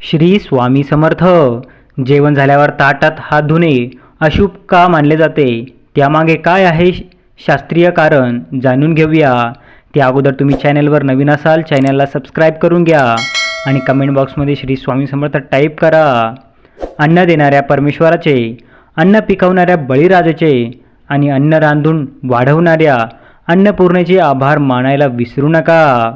श्री स्वामी समर्थ. जेवण झाल्यावर ताटात हात धुणे अशुभ का मानले जाते? त्यामागे काय आहे शास्त्रीय कारण जाणून घेऊया. त्या अगोदर तुम्ही चॅनलवर नवीन असाल चॅनलला सबस्क्राईब करून घ्या आणि कमेंट बॉक्समध्ये श्री स्वामी समर्थ टाईप करा. अन्न देणाऱ्या परमेश्वराचे अन्न पिकवणाऱ्या बळीराजाचे आणि अन्न रांधून वाढवणाऱ्या अन्नपूर्णेचे आभार मानायला विसरू नका.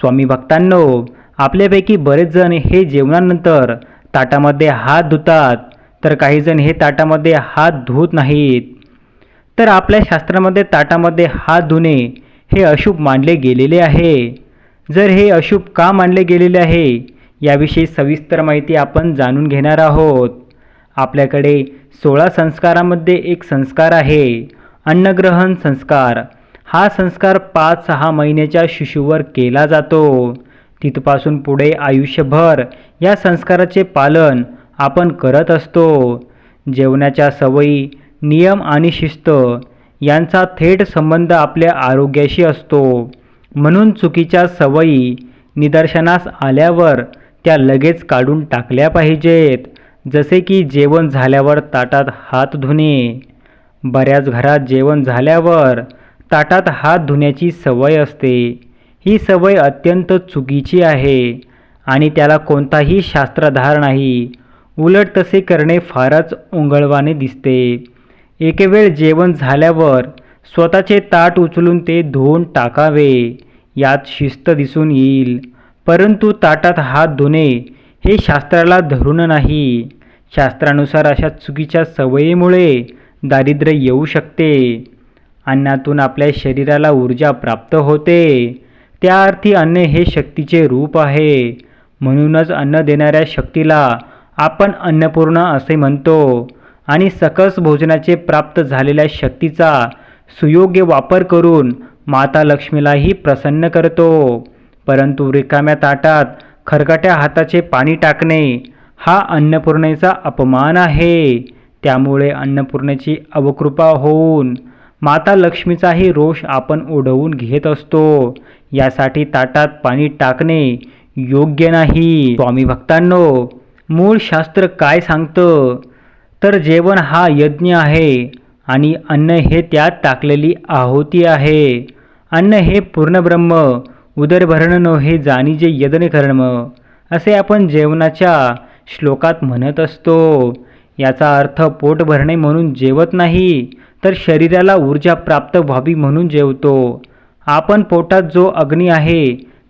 स्वामी भक्तांनो आपल्यापैकी बरेच जण हे जेवणानंतर ताटामध्ये हात धुतात तर काही जण हे ताटामध्ये हात धुत नाहीत. तर आपल्या शास्त्रामध्ये ताटामध्ये हात धुणे हे अशुभ मानले गेलेले आहे. जर हे अशुभ का मानले गेलेले आहे याविषयी सविस्तर माहिती आपण जाणून घेणार आहोत. आपल्याकडे सोळा संस्कारामध्ये एक संस्कार आहे अन्नग्रहण संस्कार. हा संस्कार पाच सहा महिन्याच्या शिशूवर केला जातो. तिथपासून पुढे आयुष्यभर या संस्काराचे पालन आपण करत असतो. जेवणाच्या सवयी नियम आणि शिस्त यांचा थेट संबंध आपल्या आरोग्याशी असतो. म्हणून चुकीच्या सवयी निदर्शनास आल्यावर त्या लगेच काढून टाकल्या पाहिजेत जसे की जेवण झाल्यावर ताटात हात धुणे. बऱ्याच घरात जेवण झाल्यावर ताटात हात धुण्याची सवय असते. ही सवय अत्यंत चुकीची आहे आणि त्याला कोणताही शास्त्राधार नाही. उलट तसे करणे फारच ओंगळवाने दिसते. एक वेळ जेवण झाल्यावर स्वतःचे ताट उचलून ते धुवून टाकावे यात शिस्त दिसून येईल. परंतु ताटात हात धुणे हे शास्त्राला धरून नाही. शास्त्रानुसार अशा चुकीच्या सवयीमुळे दारिद्र्य येऊ शकते. अन्नातून आपल्या शरीराला ऊर्जा प्राप्त होते. त्या अर्थी अन्न हे शक्तीचे रूप आहे. म्हणूनच अन्न देणाऱ्या शक्तीला आपण अन्नपूर्णा असे म्हणतो आणि सकस भोजनाचे प्राप्त झालेल्या शक्तीचा सुयोग्य वापर करून माता लक्ष्मीलाही प्रसन्न करतो. परंतु रिकाम्या ताटात खरकाट्या हाताचे पाणी टाकणे हा अन्नपूर्णेचा अपमान आहे. त्यामुळे अन्नपूर्णेची अवकृपा होऊन माता लक्ष्मीचाही रोष आपण ओढवून घेत असतो. यासाठी ताटात पाणी टाकणे योग्य नाही. स्वामी भक्तांनो मूळ शास्त्र काय सांगतं? तर जेवण हा यज्ञ आहे आणि अन्न हे त्यात टाकलेली आहुती आहे. अन्न हे पूर्णब्रह्म उदरभरण हे जाणीजे यज्ञ कर्म असे आपण जेवणाच्या श्लोकात म्हणत असतो. याचा अर्थ पोट भरणे म्हणून जेवत नाही तर शरीराला ऊर्जा प्राप्त व्हावी म्हणून जेवतो. आपण पोटात जो अग्नी आहे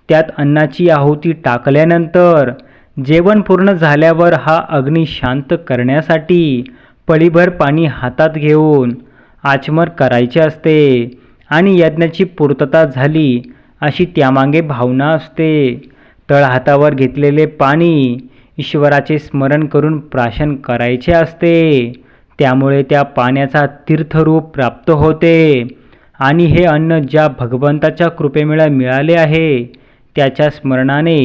त्यात अन्नाची आहुती टाकल्यानंतर जेवण पूर्ण झाल्यावर हा अग्नी शांत करण्यासाठी पळीभर पाणी हातात घेऊन आचमर करायचे असते आणि यज्ञाची पूर्तता झाली अशी त्यामागे भावना असते. तळहातावर घेतलेले पाणी ईश्वराचे स्मरण करून प्राशन करायचे असते. त्यामुळे त्या पाण्याचा तीर्थरूप प्राप्त होते. आणि हे अन्न ज्या भगवंताच्या कृपेमुळे मिळाले आहे त्याच्या स्मरणाने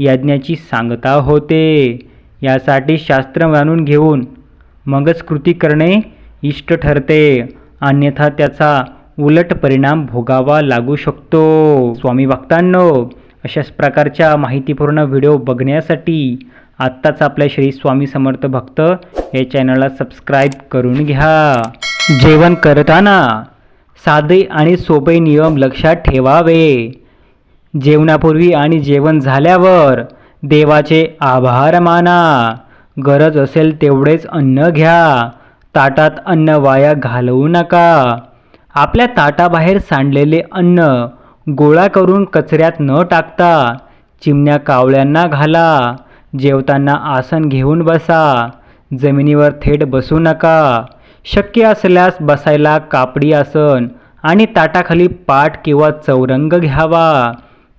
यज्ञाची सांगता होते. यासाठी शास्त्र मानून घेऊन मगच कृती करणे इष्ट ठरते. अन्यथा त्याचा उलट परिणाम भोगावा लागू शकतो. स्वामी भक्तांनो अशाच प्रकारच्या माहितीपूर्ण व्हिडिओ बघण्यासाठी आत्ताच आपल्या श्री स्वामी समर्थ भक्त या चॅनलला सबस्क्राईब करून घ्या. जेवण करताना साधे आणि सोपे नियम लक्षात ठेवावे. जेवणापूर्वी आणि जेवण झाल्यावर देवाचे आभार माना. गरज असेल तेवढेच अन्न घ्या. ताटात अन्न वाया घालवू नका. आपल्या ताटाबाहेर सांडलेले अन्न गोळा करून कचऱ्यात न टाकता चिमण्या कावळ्यांना घाला. जेवताना आसन घेऊन बसा. जमिनीवर थेट बसू नका. शक्य असल्यास बसायला कापडी आसन आणि ताटाखाली पाठ किंवा चौरंग घ्यावा.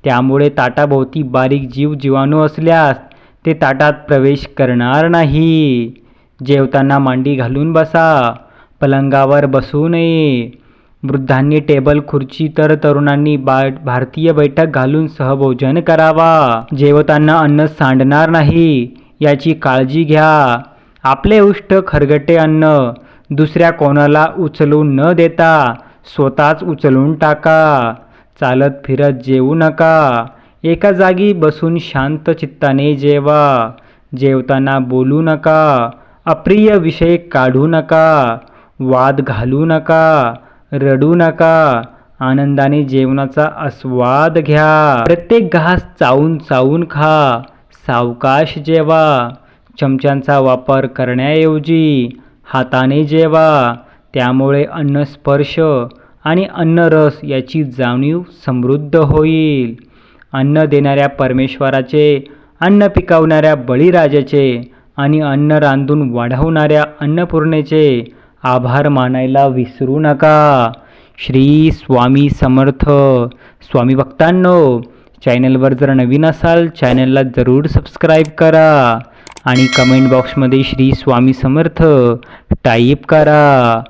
त्यामुळे ताटाभोवती बारीक जीव जीवाणू असल्यास ते ताटात प्रवेश करणार नाही. जेवताना मांडी घालून बसा. पलंगावर बसू नये. वृद्धांनी टेबल खुर्ची तर तरुणांनी बा भारतीय बैठक घालून सहभोजन करावा. जेवताना अन्न सांडणार नाही याची काळजी घ्या. आपले उष्ट खरगटे अन्न दुसऱ्या कोणाला उचलून न देता स्वतःच उचलून टाका. चालत फिरत जेवू नका. एका जागी बसून शांत चित्ताने जेवा. जेवताना बोलू नका. अप्रिय विषय काढू नका. वाद घालू नका. रडू नका. आनंदाने जेवणाचा आस्वाद घ्या. प्रत्येक घास चावून चावून खा. सावकाश जेवा. चमच्यांचा वापर करण्याऐवजी हाताने जेवा त्यामुळे अन्न स्पर्श आणि अन्न रस याची जाणीव समृद्ध होईल. अन्न देणाऱ्या परमेश्वराचे अन्न पिकवणाऱ्या बळीराजाचे आणि अन्न रांधून वाढवणाऱ्या अन्नपूर्णेचे आभार मानायला विसरू नका. श्री स्वामी समर्थ. स्वामी भक्तांनो चॅनलवर जर नवीन असाल चॅनलला जरूर सबस्क्राईब करा. आणि कमेंट बॉक्समध्ये श्री स्वामी समर्थ. टाईप करा.